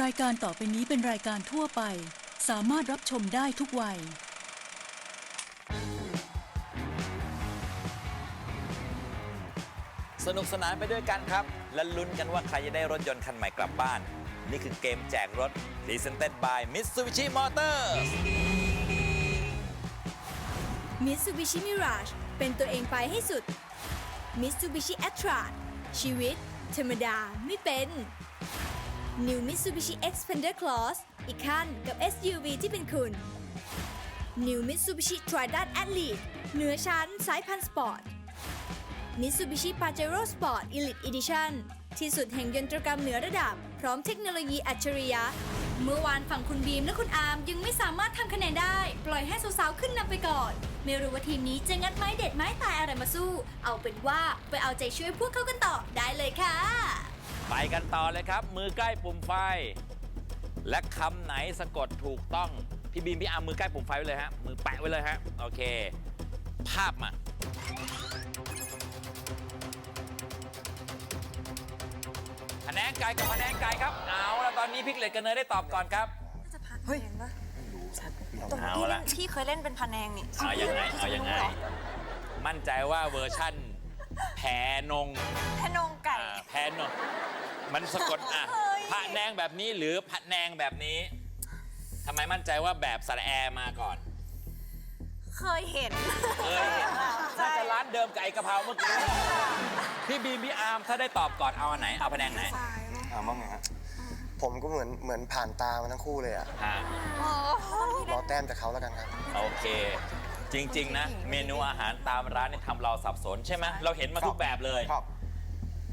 รายการต่อไปนี้เป็นรายการทั่วไป สามารถรับชมได้ทุกวัย สนุกสนานไปด้วยกันครับ และลุ้นกันว่าใครจะได้รถยนต์คันใหม่กลับบ้าน นี่คือเกมแจกรถ Presented by Mitsubishi Motors Mitsubishi Mirage เป็นตัวเองไปให้สุด Mitsubishi a t r a ชีวิต ธรรมดาไม่เป็น New Mitsubishi Xpander Cross อีกขั้นกับ SUV ที่เป็นคุณ New Mitsubishi Triton Athlete เหนือชั้นสายพันธุ์สปอร์ต Mitsubishi Pajero Sport Elite Edition ที่สุดแห่งยนตรกรรมเหนือระดับ พร้อมเทคโนโลยีอัจฉริยะ เมื่อวานฝั่งคุณบีมและคุณอาร์มยังไม่สามารถทำคะแนนได้ ปล่อยให้สาวๆขึ้นนำไปก่อน ไม่รู้ว่าทีมนี้จะงัดไม้เด็ดไม้ตายอะไรมาสู้ เอาเป็นว่าไปเอาใจช่วยพวกเขากันต่อได้เลยค่ะ ไปกันต่อเลยครับ มือใกล้ปุ่มไฟ และคำไหนสะกดถูกต้อง พี่บีมพี่อาร์มมือใกล้ปุ่มไฟไว้เลยฮะ มือแปะไว้เลยฮะ โอเค ภาพมาคะแนนไก่กับคะแนนไก่ครับ เอาแล้วตอนนี้พิกเลตกับเนยได้ตอบก่อนครับจะพันแนงปะตรงเอาที่ละเล่นที่เคยเล่นเป็นพันแนงนี่เอายังไงเอายังไงหรมั่นใจว่าเวอร์ชั่น แพนงแพนงไก่ อ่าแพนง มันสะกดอะเฮ้ยพระแนงแบบนี้หรือพระแนงแบบนี้ทำไมมั่นใจว่าแบบสระแอมาก่อนเคยเห็นเอ้ยเห็นน่าใช่จะร้านเดิมไก่กะเพราเมื่อกี้พี่บีมพี่อาร์มถ้าได้ตอบก่อนเอาอันไหนเอาพะแนงไหนถามว่าไงฮะผมก็เหมือนเหมือนผ่านตามาทั้งคู่เลยอะอ่ารอแต้มจากเขาแล้วกันครับ โอเค จริง ๆ นะ เมนูอาหารตามร้านนี่ทำเราสับสนใช่ไหมเราเห็นมาทุกแบบเลยครับ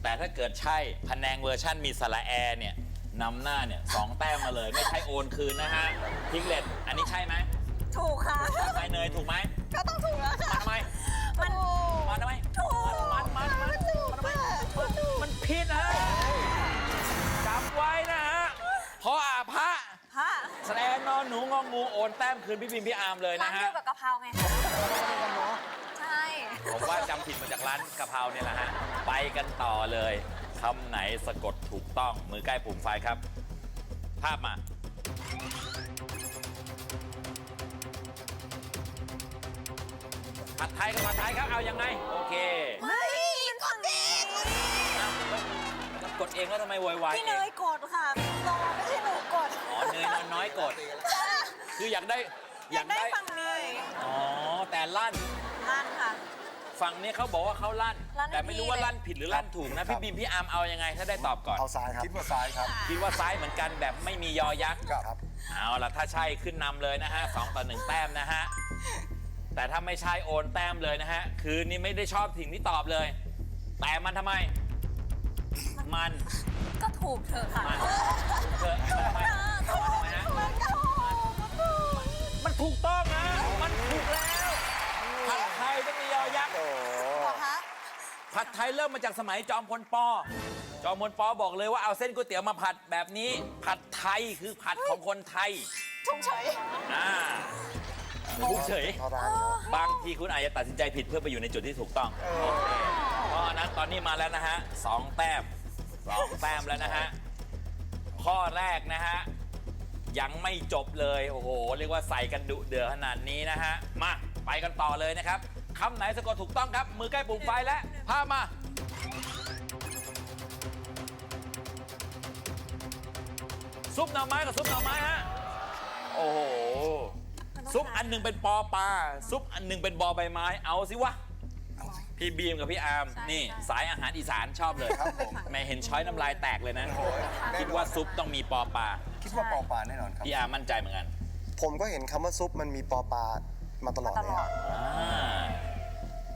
แต่ถ้าเกิดใช่พะแนงเวอร์ชั่นมีสระแอเนี่ยนำหน้าเนี่ยสองแต้มมาเลย ไม่ใช่โอนคืนนะฮะพิกเลตอันนี้ใช่ไหมถูกค่ะไฟเนยถูกไหมก็ต้องถูกแล้วค่ะ มาทำไมมันมาทำไมถูกมันมันมันถูกมันทำไมค่ะถูกมันผิดนะฮะจำไว้นะฮะเพราะอาพระพระแสดงนอนหนูงองูโอนแต้มคืนพี่บิมพี่อาร์มเลยร้านนะฮะเดียวกับกะเพราไงคะใช่ ผมว่าจำผิดมาจากร้านกะเพราเนี่ยแหละฮะ ไปกันต่อเลยคำไหนสะกดถูกต้องมือใกล้ปุ่มไฟครับ ภาพมาผัดไทยกับผัดไทยครับเอายังไง โอเคเฮ้ยกดเองอ้าวแล้วกดเองแล้วทำไมโวยวายพี่เอเนงยกดค่ะรอไม่ใช่หนูกดอ๋อเนยนอนน้อยกด คืออยากได้อยากได้ฝั่งนี้อ๋อแต่ลั่น ลั่นค่ะ ฝั่งนี้เขาบอกว่าเขาลั่น ลั่นแต่ไม่รู้ว่าลั่นผิดหรือลั่นถูกนะ พี่บีมพี่อาร์มเอายังไง ถ้าได้ตอบก่อน เอาซ้ายครับ คิดว่าซ้ายครับ คิดว่าซ้ายเหมือนกันแบบไม่มียอยักษ์ครับ เอาล่ะถ้าใช่ขึ้นนำเลยนะฮะสองต่อหนึ่งแต้มนะฮะ แต่ถ้าไม่ใช่โอนแต้มเลยนะฮะ คือนี่ไม่ได้ชอบสิ่งที่ตอบเลย แต่มันทำไม มัน ก็ถูกเถอะค่ะมันเธอทำไมถูกทำไมฮะมันก็ถูก ผัดไทยเริ่มมาจากสมัยจอมพลปอ จอมพลปอบอกเลยว่าเอาเส้นก๋วยเตี๋ยวมาผัดแบบนี้ ผัดไทยคือผัดของคนไทยถูกเฉย อ่าถูกเฉยเข้าร้านครับบางทีคุณอาจจะตัดสินใจผิดเพื่อไปอยู่ในจุดที่ถูกต้องโอเคเพราะฉะนั้นตอนนี้มาแล้วนะฮะสองแต้มสองแต้มแล้วนะฮะ ข้อแรกนะฮะ ยังไม่จบเลย โอ้โห เรียกว่าใส่กันดุเดือดขนาดนี้นะฮะ มา ไปกันต่อเลยนะครับ คำไหนสะกดถูกต้องครับ มือใกล้ปุ่มไฟและภาพมา ซุปหน่อไม้กับซุปหน่อไม้ฮะ โอ้โห ซุปอันหนึ่งเป็นปอปลาซุปอันหนึ่งเป็นบอใบไม้ เอาสิวะ พี่บีมกับพี่อาร์มใช่นี่ใช่สายอาหารอีสานชอบเลยครับผม แม่เห็นช้อยน้ำลายแตกเลยนะ โอ้ย คิดว่าซุปต้องมีปอปลาคิดว่าปอปลาแน่นอนครับ พี่อาร์มมั่นใจเหมือนกันผมก็เห็นคำว่าซุปมันมีปอปลามาตลอดตเลยลอครัดบอ่า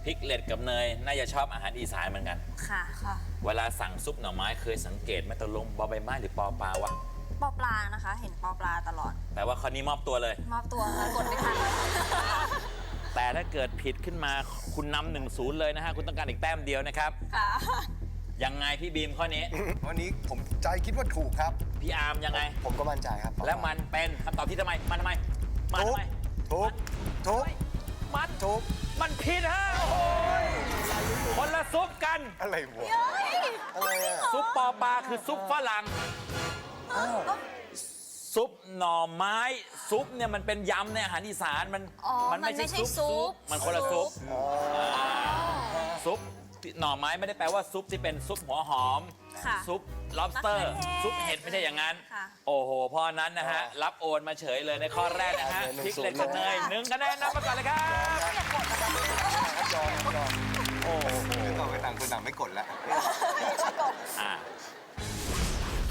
พริกเล็ดกับเนยน่าจะชอบอาหารอีสานเหมือนกัน ค่ะค่ะเวลาสั่งซุปหน่อไม้เคยสังเกตไหมตกลงบอใบไม้หรือปอปลาวะปอปลานะคะ เห็นปอปลาตลอด แปลว่าข้อนี้มอบตัวเลย มอบตัวค่ะกดไม่ทันแต่ถ้าเกิดผิดขึ้นมาคุณนำหนึ่งศูนย์เลยนะฮะ คุณต้องการอีกแต้มเดียวนะครับ ค่ะยังไงพี่บีมข้อนี้ วันนี้ผมใจคิดว่าถูกครับ พี่อาร์มยังไง ผมก็มั่นใจครับและมันเป็นคำตอบที่ทำไม มันทำไม มันถูทำกไมถูกถูก มันถูกมันผิดฮะ โอ้โหยคนละซุปกัน อะไรวะอะไรอะซุปปอปลาคือซุปฝรั่ง ซุปหน่อไม้ ซุปเนี่ยมันเป็นยำในอาหารอีสานมันอ๋อมันไม่ใช่ซุปมันคนละซุซุปปาซุปหน่อไม้ไม่ได้แปลว่าซุปที่เป็นซุปหัวหอม ค่ะ ซุป lobster มะเขือเทศซุปเห็ดไม่ใช่อย่างนั้น ค่ะ โอ้โหเพราะนั้นนะฮะ รับโอนมาเฉยเลยในข้อแรกนะฮะหนึ่งพริกศูนย์เหล็กกับเนยหนึ่งคะแนนนำมาก่อนเลยครับยอมยอมโอ้โห ต่อไปต่างคนต่างไม่กดแล้ว อะ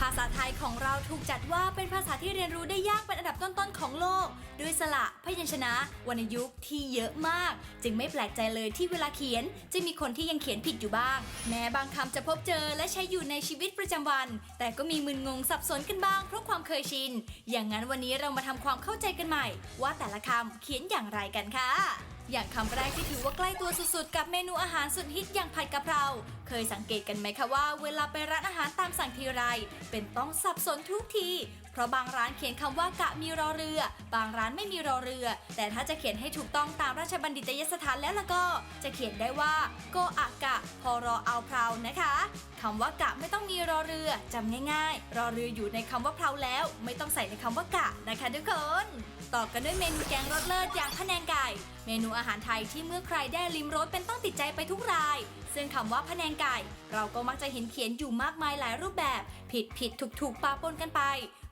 ภาษาไทยของเราถูกจัดว่าเป็นภาษาที่เรียนรู้ได้ยากเป็นอันดับต้นๆของโลก ด้วยสระพยัญชนะ วรรณยุกต์ที่เยอะมาก จึงไม่แปลกใจเลยที่เวลาเขียน จะมีคนที่ยังเขียนผิดอยู่บ้าง แม้บางคำจะพบเจอและใช้อยู่ในชีวิตประจำวัน แต่ก็มีมึนงงสับสนกันบ้างเพราะความเคยชิน อย่างนั้นวันนี้เรามาทำความเข้าใจกันใหม่ ว่าแต่ละคำเขียนอย่างไรกันค่ะ อย่างคำแรกที่ถือว่าใกล้ตัวสุดๆ กับเมนูอาหารสุดฮิตอย่างผัดกะเพรา เคยสังเกตกันไหมคะว่าเวลาไปร้านอาหารตามสั่งทีไร เป็นต้องสับสนทุกที เพราะบางร้านเขียนคำว่ากะมีรอเรือ บางร้านไม่มีรอเรือ แต่ถ้าจะเขียนให้ถูกต้องตามราชบัณฑิตยสถานแล้วล่ะก็ จะเขียนได้ว่าโกอะกะ พอรอเอาเพรานะคะคำว่ากะไม่ต้องมีรอเรือจำง่ายๆ รอเรืออยู่ในคำว่าเพราแล้ว ไม่ต้องใส่ในคำว่ากะนะคะทุกคน ต่อกันด้วยเมนูแกงรสเลิศอย่างพะแนงไก่ เมนูอาหารไทยที่เมื่อใครได้ลิมรสเป็นต้องติดใจไปทุกราย ซึ่งคำว่าพะแนงไก่ เราก็มักจะเห็นเขียนอยู่มากมายหลายรูปแบบ ผิดผิดถูกถูกปาปนกันไป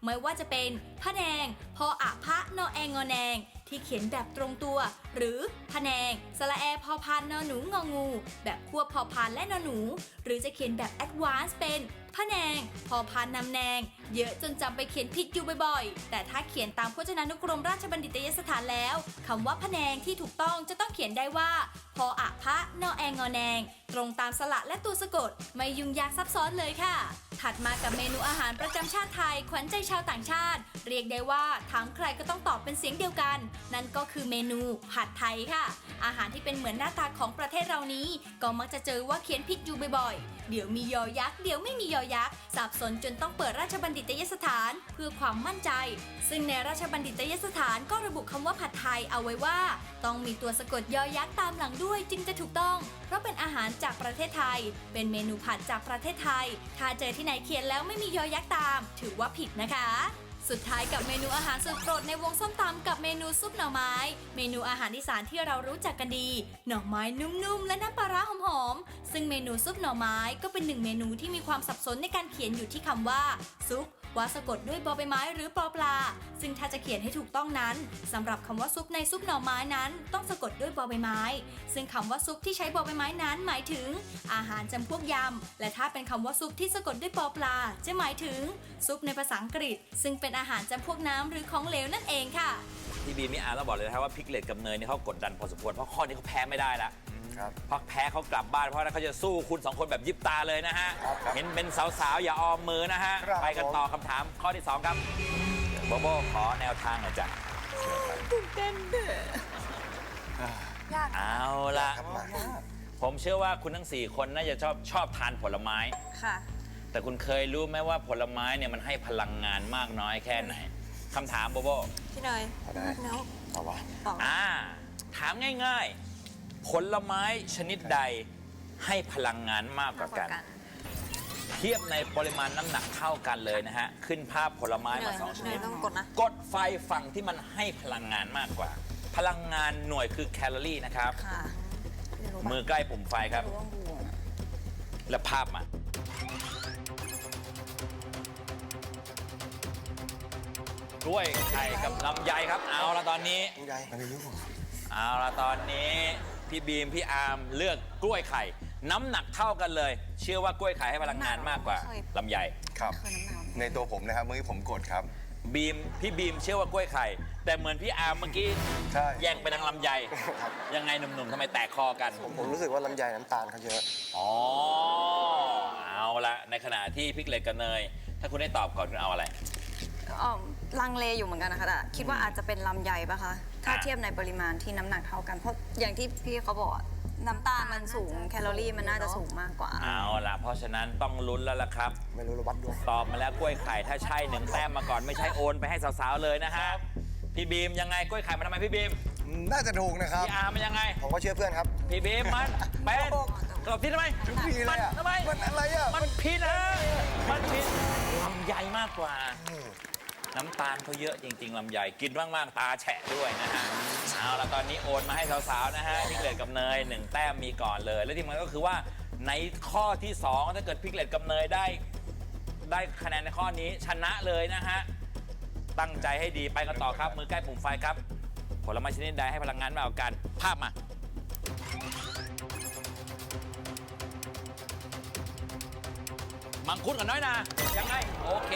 ไม่ว่าจะเป็นพะแนง พออะพะนอแองงอแนง ที่เขียนแบบตรงตัว หรือพะแนงสระแอพอพานนอหนูงองู แบบควบพอพานและนอหนู หรือจะเขียนแบบแอดวานซ์เป็นพะแนง พอพานนำแนง เยอะจนจำไปเขียนผิดอยู่บ่อยๆ แต่ถ้าเขียนตามพจนานุกรมราชบัณฑิตยสถานแล้วคำว่าพแนงที่ถูกต้องจะต้องเขียนได้ว่า พออะพะนอแองงอแนง ตรงตามสระและตัวสะกด ไม่ยุ่งยากซับซ้อนเลยค่ะ ถัดมากับเมนูอาหารประจำชาติไทย ขวัญใจชาวต่างชาติ เรียกได้ว่าถามใครก็ต้องตอบเป็นเสียงเดียวกัน นั่นก็คือเมนูผัดไทยค่ะ อาหารที่เป็นเหมือนหน้าตาของประเทศเรานี้ ก็มักจะเจอว่าเขียนผิดอยู่บ่อยๆ เดี๋ยวมียอยักษ์เดี๋ยวไม่มียอยักษ์สับสนจนต้องเปิดราชบัณฑิตยสถานเพื่อความมั่นใจ ซึ่งในราชบัณฑิตยสถานก็ระบุคำว่าผัดไทยเอาไว้ว่า ต้องมีตัวสะกดยอยักษ์ตามหลังด้วยจึงจะถูกต้อง เพราะเป็นอาหารจากประเทศไทย เป็นเมนูผัดจากประเทศไทย ถ้าเจอที่ไหนเขียนแล้วไม่มียอยักษ์ตาม ถือว่าผิดนะคะ สุดท้ายกับเมนูอาหารสุดโปรดในวงส้มตำกับเมนูซุปหน่อไม้ เมนูอาหารอีสานที่เรารู้จักกันดี หน่อไม้นุ่มๆ และน้ำปลาร้าหอมๆ ซึ่งเมนูซุปหน่อไม้ก็เป็นหนึ่งเมนูที่มีความสับสนในการเขียนอยู่ที่คำว่าซุป ว่าสะกดด้วยบอใบไม้หรือปอปลา ซึ่งถ้าจะเขียนให้ถูกต้องนั้นสำหรับคำว่าซุปในซุปหน่อไม้นั้น ต้องสะกดด้วยบอใบไม้ ซึ่งคำว่าซุปที่ใช้บอใบไม้นั้นหมายถึง อาหารจำพวกยำ และถ้าเป็นคำว่าซุปที่สะกดด้วยปอปลา จะหมายถึง ซุปในภาษาอังกฤษ ซึ่งเป็นอาหารจำพวกน้ำหรือของเหลวนั่นเองค่ะพี่บีมนี่อ่านแล้วบอกเลยนะครับว่าพิกเล็กกับเนยนี่เขากดดันพอสมควรเพราะข้อนี้เขาแพ้ไม่ได้ละ ครับเพราะแพ้เขากลับบ้านเพราะฉะนั้นเขาจะสู้คุณสองคนแบบยิบตาเลยนะฮะครับเห็นเป็นสาวๆ อย่าออมมือนะฮะ ครับ ไปกันต่อคำถามข้อที่ 2 ครับโบโบขอแนวทางหน่อยจ้ะยากเอาละ ครับมาผมเชื่อว่าคุณทั้ง 4 คนน่าจะชอบชอบทานผลไม้ ค่ะ แต่คุณเคยรู้ไหมว่าผลไม้เนี่ยมันให้พลังงานมากน้อยแค่ไหนคำถามโบโบพี่เนยเอาได้เนาะเอาวะตอบอ่าถามง่าย ๆ ผลไม้ชนิดใดให้พลังงานมากกว่ากัน เทียบในปริมาณน้ำหนักเท่ากันเลยนะฮะ ขึ้นภาพผลไม้พี่เนมายสองชเนนิยดต้องกดนะ กดไฟฝั่งที่มันให้พลังงานมากกว่า พลังงานหน่วยคือแคลอรี่นะครับ ค่ะไม่รู้มือใกล้ปุ่มไฟครับรู้ว่างูอะและภาพมากล้วยไข่กับลำไยครับ เอาละตอนนี้คุณยายไม่รู้เอาละตอนนี้ พี่บีม พี่อาร์มเลือกกล้วยไข่ น้ำหนักเท่ากันเลย เชื่อว่ากล้วยไข่ให้พลังงานมากกว่าลำไย ครับเคยน้ำหนาวในตัวผมนะครับเมื่อกี้ผมกดครับ บีม พี่บีมเชื่อว่ากล้วยไข่ แต่เหมือนพี่อาร์มเมื่อกี้ใช่ แย่งไปทางลำไยครับยังไงหนุ่มๆทำไมแตกคอกันผมผมรู้สึกว่าลำไยน้ำตาลเขาเยอะ อ๋อ เอาละในขณะที่พริกเหล็กกับเนย ถ้าคุณได้ตอบก่อนคุณเอาอะไรอ๋อลังเลอยู่เหมือนกันนะคะแต่คิดว่าอาจจะเป็นลำไยปะคะ ถ้าอะเทียบในปริมาณที่น้ำหนักเท่ากัน เพราะอย่างที่พี่เขาบอกอะน้ำตาลมันสูงแคลอรี่มันน่าจะสูงมากกว่า เอาละเพราะฉะนั้นต้องลุ้นแล้วล่ะครับ ไม่รู้ระวัดดวงตอบมาแล้วกล้วยไข่ถ้าใช่หนึ่งแต้มมาก่อนไม่ใช่โอนไปให้สาวๆเลยนะฮะพี่บีมยังไงกล้วยไข่มาทำไมพี่บีมน่าจะถูกนะครับ พี่อาร์มมันยังไง ผมก็เชื่อเพื่อนครับ พี่บีมมันเป็นตอบที่ทำไมทุกทีเลยอะมันทำไมมันอะไรอะมันผิดนะมันผิดลำไยไยมากกว่า น้ำตาลเขาเยอะจริง ๆลำไยกินมากๆตาแฉะด้วยนะฮะเอาละตอนนี้โอนมาให้สาวๆนะฮะพิกเลตกับเนยหนึ่งแต้มมีก่อนเลย และที่มันก็คือว่าในข้อที่สองถ้าเกิดพิกเลตกับเนยได้ ได้คะแนนในข้อนี้ชนะเลยนะฮะตั้งใจให้ดีไปกันต่อครับมือใกล้ปุ่มไฟครับผลไม้ชนิดใดให้พลังงานมากกว่ากันภาพมามังคุดกับน้อยนายังไงโอเค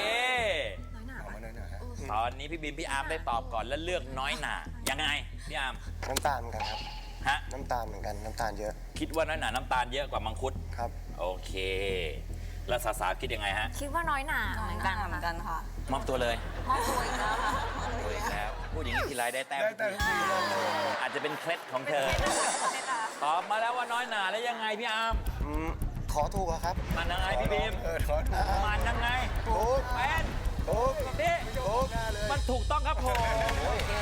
ตอนนี้พี่บีมพี่อาร์มได้ตอบก่อนแล้วเลือกน้อยหนายังไงพี่อาร์มน้ำตาลเหมือนกันครับ ฮะน้ำตาลเหมือนกันน้ำตาลเยอะคิดว่าน้อยหนาน้ำตาลเยอะกว่ามังคุดครับ โอเค แล้วสาวๆคิดยังไงฮะคิดว่าน้อยหนาเหมือนกันเหมือนกันค่ะมอบตัวเลยมอบตัวอีกแล้วค่ะตัวอีกแล้วพูดอย่างนี้ทีไรได้แต้มได้แต่ทุกทีเลยอาจจะเป็นเคล็ดของเธอตอบมาแล้วว่าน้อยหนาแล้วยังไงพี่อาร์มอืมขอถูกอะครับมันยังไงพี่บีมเออทอดมันยังไงถูกเป็นถูกนี่ ถูกมันถูกต้องครับผมโอเค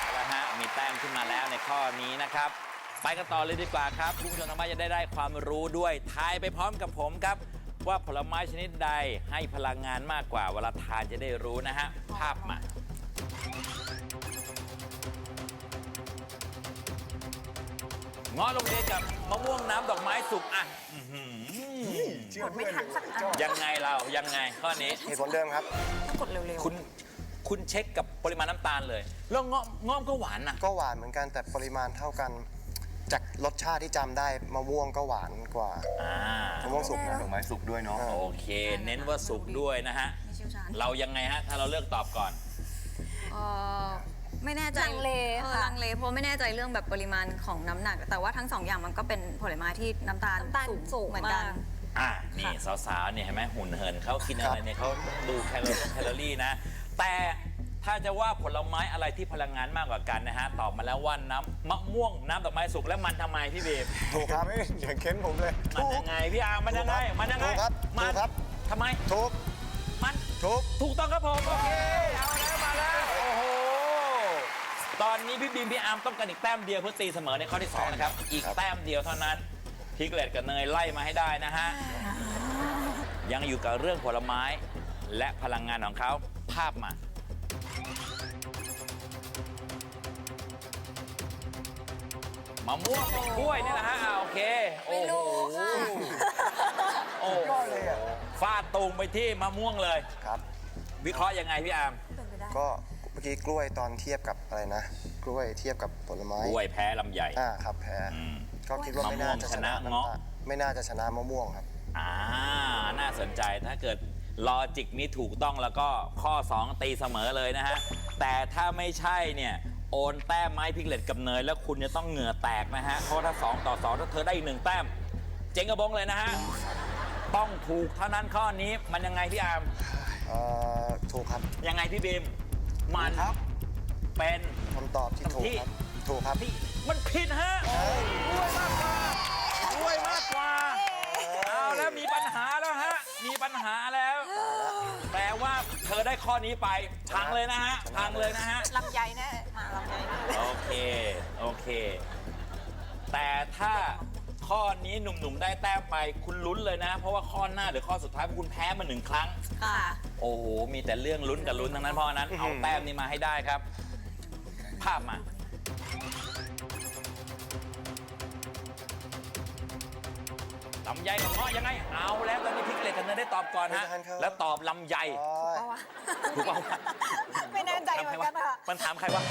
เอาละฮะมีแต้มขึ้นมาแล้วในข้อนี้นะครับ ไปกันต่อเลยดีกว่าครับคุณผู้ชมทางบ้านจะได้ได้ความรู้ด้วยทายไปพร้อมกับผมครับ ว่าผลไม้ชนิดใดให้พลังงานมากกว่าเวลาทานจะได้รู้นะฮะภาพมาเงาะโรงเรียนกับมะม่วงน้ำดอกไม้สุกอะ อื้อหือเชื่อเพื่อนเลยยังไงเรายังไงข้อนี้ เหตุผลเดิมครับ ต้องกดเร็วคุณคุณเช็คกับปริมาณน้ำตาลเลย แล้วเงาะเงาะก็หวานนะก็หวานเหมือนกันแต่ปริมาณเท่ากัน จากรสชาติที่จำได้มะม่วงก็หวานกว่าอ่ามะม่วงสุกนะ ดอกไม้สุกด้วยเนาะโอเค เน้นว่าสุกด้วยนะฮะ ๆไม่เชี่ยวชาญเรายังไงฮะ ถ้าเราเลือกตอบก่อน เอ่อไม่แน่ใจลังเลออค่ะ ลังเลเพราะไม่แน่ใจเรื่องแบบปริมาณของน้ำหนัก แต่ว่าทั้งสองอย่างมันก็เป็นผลไม้ที่น้ำตาลน้ำตาลสูงเหมือนกัน มาก อ่านี่สาวๆเนี่ยเห็นไหมหุ่นเหินเขากินอะไรเนี่ยเขาดูแคลอรี่แคลอรี่นะ แต่ถ้าจะว่าผลไม้อะไรที่พลังงานมากกว่ากันนะฮะตอบมาแล้วว่าน้ำมะม่วงน้ำดอกไม้สุกแล้วมันทำไมพี่เบมถูกครับไม่อย่าเค้นผมเลยมันยังไงพี่อาร์มมันยังไงมันยังไงถูกครับมันถูกครับ ทำไมถูกมัน ถูก ถูกต้องครับผมโอเคเอาแล้วมาแล้วโอ้โหตอนนี้พี่บีมพี่อาร์มต้องการอีกแต้มเดียวเพื่อตีเสมอในข้อที่2นะครับอีกแต้มเดียวเท่านั้น พิกเลตกับเนยไล่มาให้ได้นะฮะ ยังอยู่กับเรื่องผลไม้และพลังงานของเขาภาพมา มะม่วงกับกล้วยนี่แหละฮะอ่าโอเค โอ้โหโอ้โหฟาดตูงไปที่มะม่วงเลย ครับ วิเคราะห์ยังไงพี่อาร์มก็เมื่อกี้กล้วยตอนเทียบกับอะไรนะ กล้วยเทียบกับผลไม้กล้วยแพ้ลำใหญ่อ่าครับแพ้ อืม ก็คิดว่าไม่น่าจะชนะมะม่วงชนะเงาะน้ำตาลไม่น่าจะชนะมะม่วงครับ อ่า น่าสนใจ ถ้าเกิดลอจิกนี้ถูกต้องแล้วก็ข้อ 2 ตีเสมอเลยนะฮะ แต่ถ้าไม่ใช่เนี่ย โอนแต้มไม้พิกเลตกับเนย แล้วคุณจะต้องเหงื่อแตกนะฮะ เพราะถ้า 2 ต่อ 2 ถ้าเธอได้อีกหนึ่งแต้ม เจ๊งกระบงเลยนะฮะ ต้องถูกเท่านั้นข้อนี้มันยังไงพี่อาร์มเอ่อ ถูกครับยังไงพี่บีมมันครับเป็นคำตอบที่ถูกครับ ถูกครับพี่ มันผิดฮะรวยมากกว่ารวยมากกว่า เอาแล้วมีปัญหาแล้วฮะ มีปัญหาแล้ว แปลว่าเธอได้ข้อนี้ไป พังเลยนะฮะ พังเลยนะฮะ ลำไยแน่มาลำไยแน่โอเค โอเค แต่ถ้าข้อนี้หนุ่มๆได้แต้มไป คุณลุ้นเลยนะ เพราะว่าข้อหน้าหรือข้อสุดท้ายคุณแพ้มาหนึ่งครั้ง ค่ะโอ้โห มีแต่เรื่องลุ้นกับลุ้นทั้งนั้นเพราะฉะนั้น เอาแต้มนี้มาให้ได้ครับ ภาพมา ลำไยกับเงาะยังไง เอาแล้วตอนนี้พิกเลตกันเนยได้ตอบก่อนฮะ ไม่ทันครับ แล้วตอบลำไยโอ้ยถูกเปล่าไม่แน่ใจเหมือนกันค่ะ มันถามใครวะ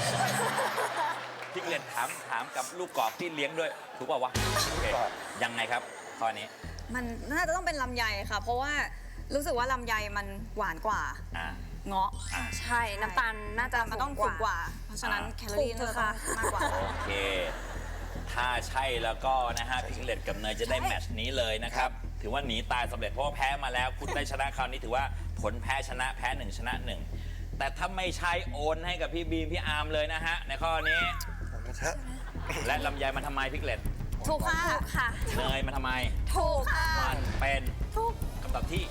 พิกเลตถามถามกับลูกกรอกที่เลี้ยงด้วย ถูกเปล่าวะโอเคยังไงครับข้อนี้ มันน่าจะต้องเป็นลำไยค่ะ เพราะว่ารู้สึกว่าลำไยมันหวานกว่า อ่า เงาะใช่ น้ำตาลน่าจะมันต้องสูงกว่า เพราะฉะนั้นอ่าแคลอรี่ถูน่ากจะเถอะต้องค่ะ มากกว่า โอเค ถ้าใช่แล้วก็นะฮะพิกเลตกับเนยจะได้แมตช์นี้เลยนะครับ ถือว่าหนีตายสำเร็จเพราะว่าแพ้มาแล้ว คุณได้ชนะคราวนี้ถือว่าผลแพ้ชนะแพ้หนึ่งชนะหนึ่งแต่ถ้าไม่ใช่โอนให้กับพี่บีมพี่อาร์มเลยนะฮะในข้อนี้ไม่เถอะและลำไยมันทำไมพิกเลตถูกค่ะถูกค่ะเนยมันทำไม ถูกค่ะมันเป็นถูกคำตอบที่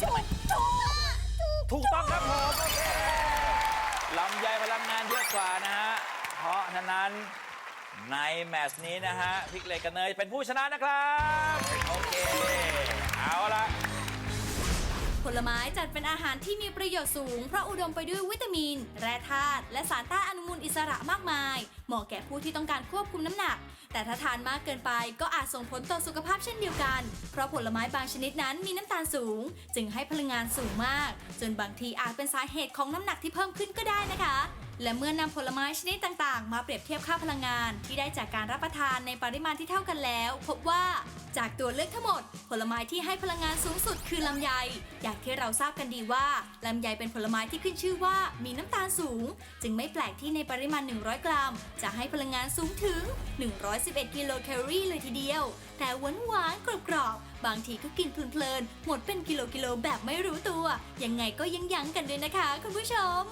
ถูกถูกถูกถูกต้องครับผมโอเคลำไยพลังงานเยอะกว่านะฮะ เพราะฉะนั้น ในแมตช์นี้นะฮะพิกเลตกับเนยเป็นผู้ชนะนะครับ โอเค เอาละผลไม้จัดเป็นอาหารที่มีประโยชน์สูง เพราะอุดมไปด้วยวิตามิน แร่ธาตุและสารต้านอนุมูลอิสระมากมาย เหมาะแก่ผู้ที่ต้องการควบคุมน้ำหนัก แต่ถ้าทานมากเกินไปก็อาจส่งผลต่อสุขภาพเช่นเดียวกัน เพราะผลไม้บางชนิดนั้นมีน้ำตาลสูง จึงให้พลังงานสูงมาก จนบางทีอาจเป็นสาเหตุของน้ำหนักที่เพิ่มขึ้นก็ได้นะคะ และเมื่อนำผลไม้ชนิดต่างๆ มาเปรียบเทียบค่าพลังงานที่ได้จากการรับประทานในปริมาณที่เท่ากันแล้ว พบว่าจากตัวเลือกทั้งหมด ผลไม้ที่ให้พลังงานสูงสุดคือลำไย อย่างที่เราทราบกันดีว่าลำไยเป็นผลไม้ที่ขึ้นชื่อว่ามีน้ำตาลสูง จึงไม่แปลกที่ในปริมาณ 100 กรัม จะให้พลังงานสูงถึง 111 กิโลแคลอรี่เลยทีเดียว แต่หวานหวานกรอบๆบางทีก็กินเพลินๆหมดเป็นกิโลกิโลแบบไม่รู้ตัว ยังไงก็ยังยั้งกันด้วยนะคะ คุณผู้ชม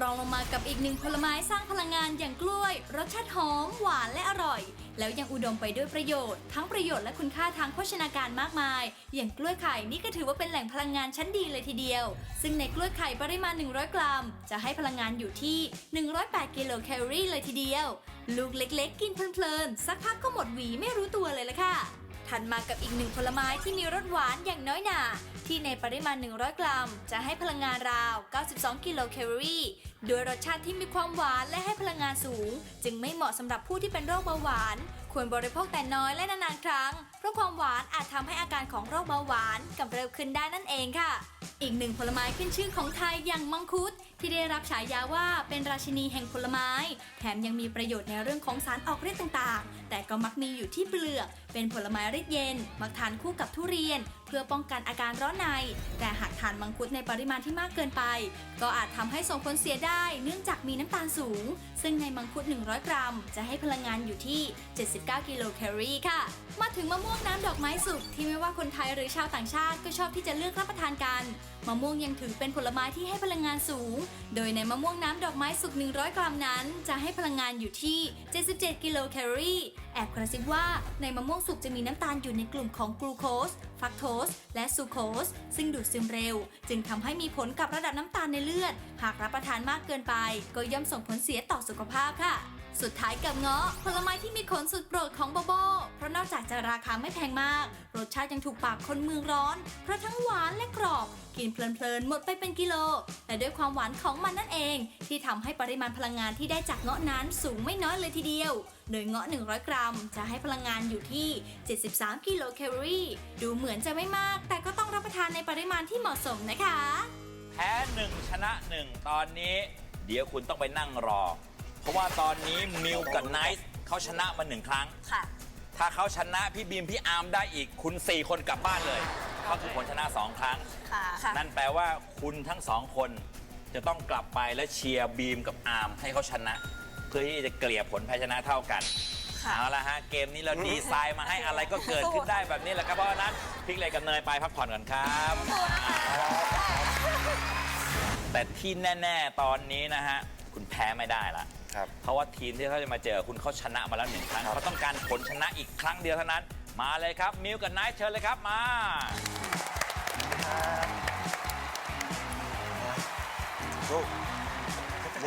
รองลงมากับอีกหนึ่งผลไม้สร้างพลังงานอย่างกล้วย รสชาติหอม หวานและอร่อย แล้วยังอุดมไปด้วยประโยชน์ ทั้งประโยชน์และคุณค่าทางโภชนาการมากมาย อย่างกล้วยไข่นี่ก็ถือว่าเป็นแหล่งพลังงานชั้นดีเลยทีเดียว ซึ่งในกล้วยไข่ปริมาณ 100 กรัม จะให้พลังงานอยู่ที่ 108 กิโลแคลอรี่เลยทีเดียว ลูกเล็ก ๆ กินเพลินๆสักพักก็หมดหวีไม่รู้ตัวเลยละค่ะ ถัดมากับอีกหนึ่งผลไม้ที่มีรสหวานอย่างน้อยหนา ที่ในปริมาณ 100 กรัม จะให้พลังงานราว 92 กิโลแคลอรี่โดยรสชาติที่มีความหวานและให้พลังงานสูง จึงไม่เหมาะสำหรับผู้ที่เป็นโรคเบาหวาน ควรบริโภคแต่น้อยและนานๆครั้ง เพราะความหวานอาจทำให้อาการของโรคเบาหวานกำเริบขึ้นได้นั่นเองค่ะอีกหนึ่งผลไม้ขึ้นชื่อของไทยอย่างมังคุด ที่ได้รับฉายาว่าเป็นราชินีแห่งผลไม้ แถมยังมีประโยชน์ในเรื่องของสารออกฤทธิ์ต่างๆ ก็มักมีอยู่ที่เปลือก เป็นผลไม้ฤทธิ์เย็น มักทานคู่กับทุเรียนเพื่อป้องกันอาการร้อนใน แต่หากทานมังคุดในปริมาณที่มากเกินไป ก็อาจทำให้ส่งผลเสียได้ เนื่องจากมีน้ำตาลสูง ซึ่งในมังคุด 100 กรัม จะให้พลังงานอยู่ที่ 79 กิโลแคลอรี่ค่ะ มาถึงมะม่วงน้ำดอกไม้สุกที่ไม่ว่าคนไทยหรือชาวต่างชาติก็ชอบที่จะเลือกรับประทานกันมะม่วงยังถือเป็นผลไม้ที่ให้พลังงานสูง โดยในมะม่วงน้ำดอกไม้สุก 100 กรัมนั้น จะให้พลังงานอยู่ที่ 77 กิโลแคลอรี่ แอบกระซิบว่าในมะม่วงสุกจะมีน้ำตาลอยู่ในกลุ่มของกลูโคส ฟักโตสและซูโคสซึ่งดูดซึมเร็ว จึงทำให้มีผลกับระดับน้ำตาลในเลือด หากรับประทานมากเกินไป ก็ย่อมส่งผลเสียต่อสุขภาพค่ะ สุดท้ายกับเงาะผลไม้ที่มีขนสุดโปรดของโบโบ เพราะนอกจากจะราคาไม่แพงมาก รสชาติยังถูกปากคนเมืองร้อน เพราะทั้งหวานและกรอบ กินเพลินๆหมดไปเป็นกิโล และด้วยความหวานของมันนั่นเอง ที่ทำให้ปริมาณพลังงานที่ได้จากเงาะนั้นสูงไม่น้อยเลยทีเดียว โดยเงาะ 100 กรัม จะให้พลังงานอยู่ที่ 73 กิโลแคลอรี่ ดูเหมือนจะไม่มาก แต่ก็ต้องรับประทานในปริมาณที่เหมาะสมนะคะ แพ้หนึ่งชนะหนึ่งตอนนี้ เดี๋ยวคุณต้องไปนั่งรอ เพราะว่าตอนนี้มิวกับไนท์เขาชนะมาหนึ่งครั้ง ค่ะ ถ้าเขาชนะพี่บีมพี่อาร์มได้อีกคุณ 4 คนกลับบ้านเลยเขาคือคนชนะ 2 ครั้งค่ะ นั่นแปลว่าคุณทั้งสองคนจะต้องกลับไปและเชียร์บีมกับอาร์มให้เขาชนะ เพื่อที่จะเกลี่ยผลแพ้ชนะเท่ากันค่ะ เอาละฮะเกมนี้เราดีไซน์มาให้อะไรก็เกิดขึ้นได้แบบนี้แหละครับเพราะฉะนั้นพลิกเลยกับเนยไปพักผ่อนก่อนครับแต่ที่แน่ ๆ ตอนนี้นะฮะ คุณแพ้ไม่ได้ละครับ เพราะว่าทีมที่เขาจะมาเจอคุณเขาชนะมาแล้วหนึ่งครั้งเขาต้องการผลชนะอีกครั้งเดียวเท่านั้น มาเลยครับ มิวกับไนท์เชิญเลยครับมาลูก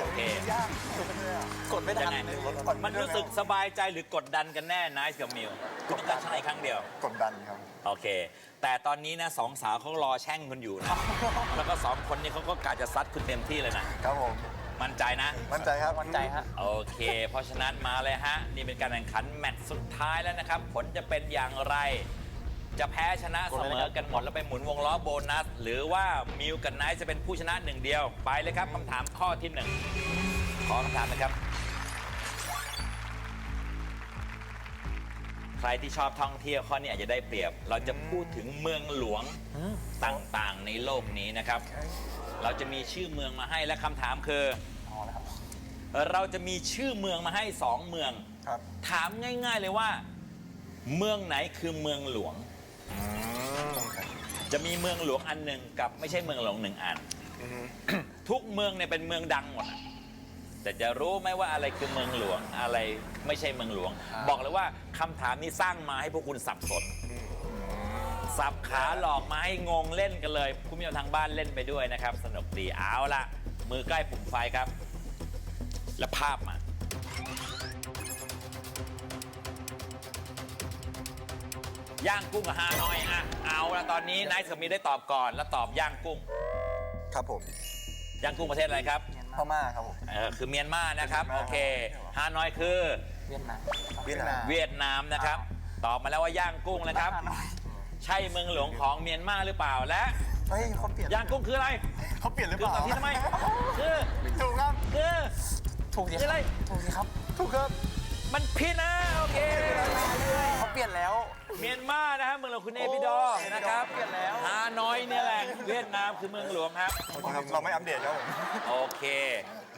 โอเคยากสุดเลยอะกดไม่ทัยังนไงเลยมันรู้สึกสบายใจหรือกดดันกันแน่ไนท์กับมิวคุณต้องการชนะอีกครั้งเดียว กดดันครับ โอเค แต่ตอนนี้นะสองสาวเขารอแช่งคุณอยู่นะ แล้วก็สองคนนี้เขาก็กะจะซัดคุณเต็มที่เลยนะครับผม มั่นใจนะ มั่นใจครับ มั่นใจครับโอเค เพราะฉะนั้นมาเลยฮะ นี่เป็นการแข่งขันแมตช์สุดท้ายแล้วนะครับ ผลจะเป็นอย่างไร จะแพ้ชนะเสมอกันหมดแล้วไปหมุนวงล้อโบนัส หรือว่ามิวกับไนท์จะเป็นผู้ชนะหนึ่งเดียว ไปเลยครับคำถามข้อที่หนึ่งขอคำถามนะครับ ใครที่ชอบท่องเที่ยวข้อนี้อาจจะได้เปรียบ เราจะพูดถึงเมืองหลวงต่างๆ ในโลกนี้นะครับ เราจะมีชื่อเมืองมาให้และคำถามคือเราจะมีชื่อเมืองมาให้สองเมือง ครับถามง่ายๆเลยว่า เมืองไหนคือเมืองหลวง จะมีเมืองหลวงอันหนึ่งกับไม่ใช่เมืองหลวงหนึ่งอันทุกเมืองเนี่ยเป็นเมืองดังหมดอะแต่จะรู้ไหมว่าอะไรคือเมืองหลวงอะไรไม่ใช่เมืองหลวง บอกเลยว่าคำถามนี้สร้างมาให้พวกคุณสับสน สับขาหลอกมาให้งงเล่นกันเลยคุณผู้ชมทางบ้านเล่นไปด้วยนะครับ สนุกดีเอาละมือใกล้ปุ่มไฟครับ และภาพมายย่างกุ้งกับฮานอยอะเอาละตอนนี้นายสมีได้ตอบก่อน แล้วตอบย่างกุ้งครับผมย่างกุ้งประเทศอะไรครับพม่าครับผมเออคือเมียนมานะครับเมียนมาโอเคฮานอยคือเวียดนามเวียดนามเวียดนามนะครับ ตอบมาแล้วว่าย่างกุ้งนะครับฮานอย ใช่เมืองหลวงของเมียนมาหรือเปล่าและเฮ้ยเขาเปลี่ยนย่างกุ้งคืออะไรเขาเปลี่ยนหรือคืเปอล่าตอบที่ทำไมคือถูกครับ คือถูกสิคืออะไรถูกสิครับถูกครับมันผิดนะโอเคเขาเปลี่ยนแล้ว เมียนมานะฮะเมืองหลวงคุณเอปิดอร์นะครับเปลี่ยนแล้ว ฮานอยเนี่ยแหละเวียดนามคือเมืองหลวงครับ เราไม่อัปเดตครับผม โอเค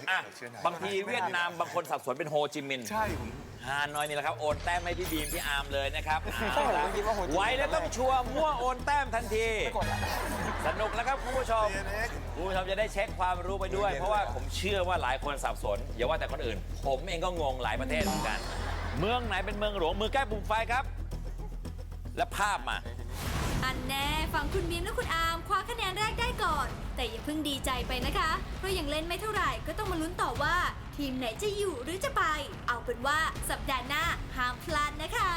อะบางทีเวียดนามบางคนสับสนเป็นโฮจิมินห์ใช่ผม ฮานอยนี่แหละครับ โอนแต้มให้พี่บีมพี่อาร์มเลยนะครับใช่ผมก็คิดว่าโฮจิมินห์ไว้แล้วต้องชัวร์มั่วโอนแต้มทันทีไม่กดละสนุกแล้วครับคุณผู้ชมคุณผู้ชมจะได้เช็คความรู้ไปด้วย เพราะว่าผมเชื่อว่าหลายคนสับสน อย่าว่าแต่คนอื่น ผมเองก็งงหลายประเทศเหมือนกัน เมืองไหนเป็นเมืองหลวงมือใกล้ปุ่มไฟครับ และภาพมา อันแน่ฝั่งคุณบีมและคุณอาร์มคว้าคะแนนแรกได้ก่อน แต่อย่าเพิ่งดีใจไปนะคะ เพราะยังเล่นไม่เท่าไหร่ก็ต้องมาลุ้นต่อว่า ทีมไหนจะอยู่หรือจะไป เอาเป็นว่าสัปดาห์หน้าห้ามพลาดนะคะ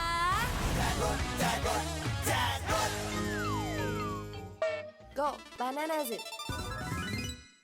Go, bananas.